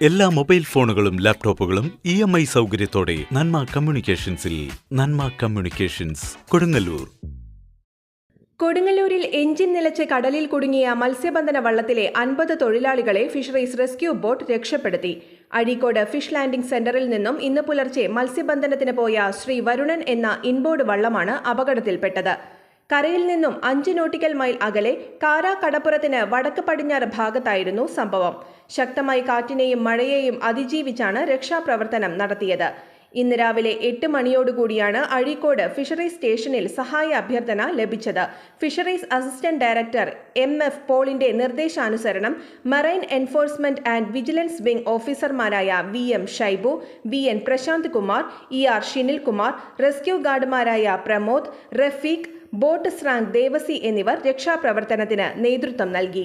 എല്ലാ മൊബൈൽ ഫോണുകളും ലാപ്ടോപ്പുകളും ഇ എം ഐ സൗകര്യത്തോടെ നന്മ കമ്മ്യൂണിക്കേഷൻസിൽ നന്മ കമ്മ്യൂണിക്കേഷൻസ് കൊടുങ്ങല്ലൂർ. കൊടുങ്ങല്ലൂരിൽ എഞ്ചിൻ നിലച്ച് കടലിൽ കുടുങ്ങിയ മത്സ്യബന്ധന വള്ളത്തിലെ അൻപത് തൊഴിലാളികളെ ഫിഷറീസ് റെസ്ക്യൂ ബോട്ട് രക്ഷപ്പെടുത്തി. അഴീക്കോട് ഫിഷ് ലാൻഡിംഗ് സെന്ററിൽ നിന്നും ഇന്ന് പുലർച്ചെ മത്സ്യബന്ധനത്തിന് പോയ ശ്രീ വരുണൻ എന്ന ഇൻബോർഡ് വള്ളമാണ് അപകടത്തിൽപ്പെട്ടത്. കരയിൽ നിന്നും അഞ്ച് നോട്ടിക്കൽ മൈൽ അകലെ കാരാ കടപ്പുറത്തിന് വടക്ക് പടിഞ്ഞാറ് ഭാഗത്തായിരുന്നു സംഭവം. ശക്തമായി കാറ്റിനെയും മഴയെയും അതിജീവിച്ചാണ് രക്ഷാപ്രവർത്തനം നടത്തിയത്. ഇന്ന് രാവിലെ എട്ട് മണിയോടുകൂടിയാണ് അഴീക്കോട് ഫിഷറീസ് സ്റ്റേഷനിൽ സഹായ അഭ്യർത്ഥന ലഭിച്ചത്. Fisheries assistant director M F പോളിന്റെ നിർദ്ദേശാനുസരണം marine enforcement and vigilance wing ഓഫീസർമാരായ V M Shaibu V N Prasanth Kumar E R Shinil Kumar rescue ഗാർഡുമാരായ Pramod Rafeeq boat സ്രാങ്ക് ദേവസി എന്നിവർ രക്ഷാപ്രവർത്തനത്തിന് നേതൃത്വം നൽകി